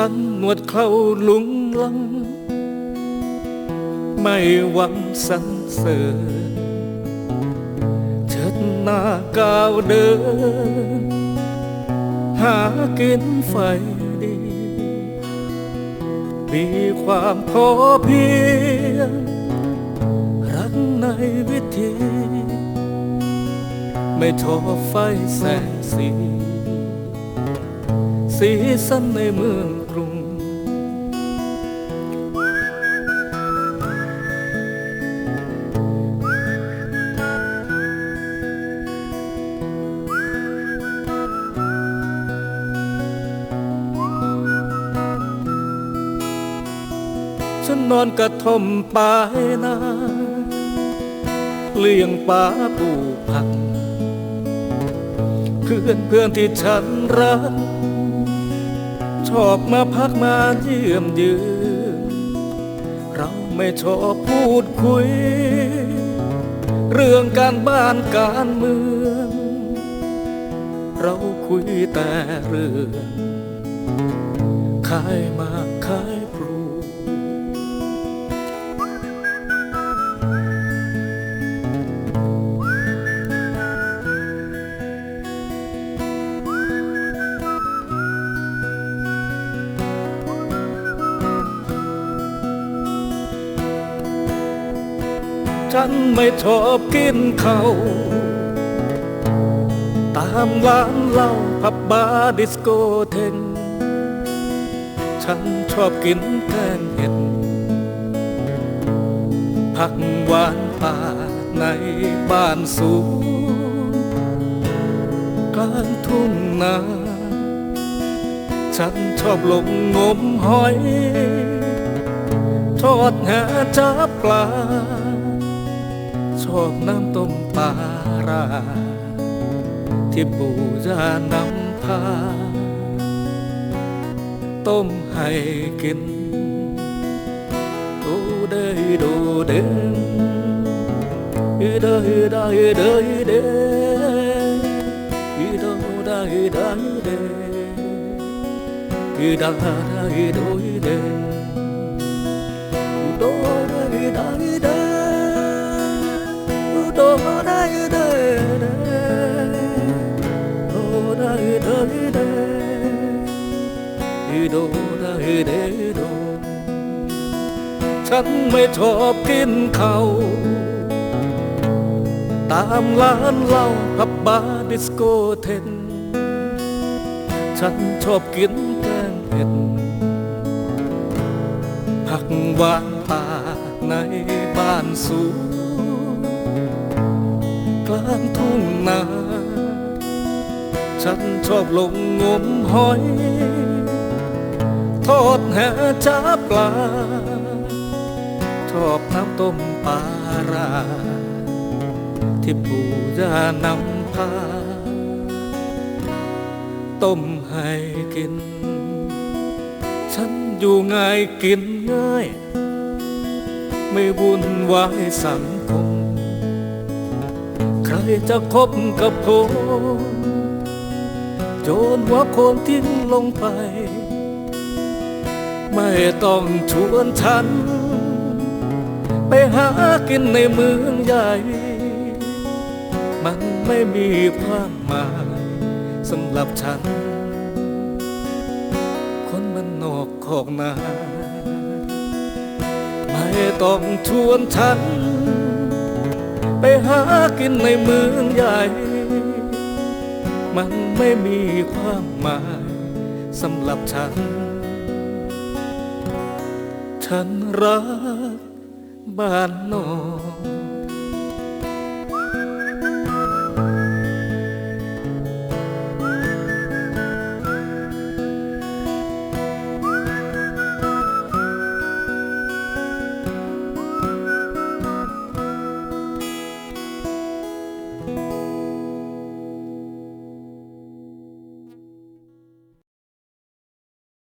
ฉันหนวดเข้าลุงลัง ไม่หวังสรรเสริญเชิดหน้าก้าวเดิน หากินไฟดี มีความพอเพียง รักในวิธี ไม่ทอไฟแสงสี สีสันในเมืองกรุง ฉันนอนกระท่อมปลายนาเลี้ยงปลาปลูกผัก เพื่อนเพื่อนที่ฉันรัก ชอบมาพักมาเยี่ยมเยือนเราไม่ชอบพูดคุย เรื่องการบ้านการเมือง เราคุยแต่เรื่องขายมา ฉันไม่ชอบกินเขาวตามร้านเหล้าผับบาร์ดิสโกเทน ฉันชอบกินแกงเห็ด ผักหวานป่าในบ้านสูงกลางทุ่งนาฉันชอบลงงมหอย ทอดหาจับปลา อบน้ำต้มปลาราที่ปู่ย่านำพา ต้มให้กินดูได้ดูเด่นได้ได้ได้เด่นดูได้ได้เด่นได้ได้ดูเด่นดูได้ได้เด่ hư đồ đã hư đế đồ chẳng mê cho kiên khao, tam lan lao hấp ba disco thên chẳng cho kiến tan hết. Hạc vàng ta nay ban xuống. กลางทุ่งนา ฉันชอบลงงมหอยทอดแหจับปลา ชอบน้ำต้มปลาราที่ปู่ย่านำพา ต้มให้กิน ฉันอยู่ง่ายกินง่าย ไม่วุ่นวายสังคม ใครจะคบกับผม โยนหัวโคนทิ้งลงไป ไม่ต้องชวนฉัน ไปหากินในเมืองใหญ่ มันไม่มีความหมายสำหรับฉัน คนมันนอกขอกนาไม่ต้องชวนฉัน ไปหากินในเมืองใหญ่ มันไม่มีความหมายสำหรับฉัน ฉันรักบ้านนอก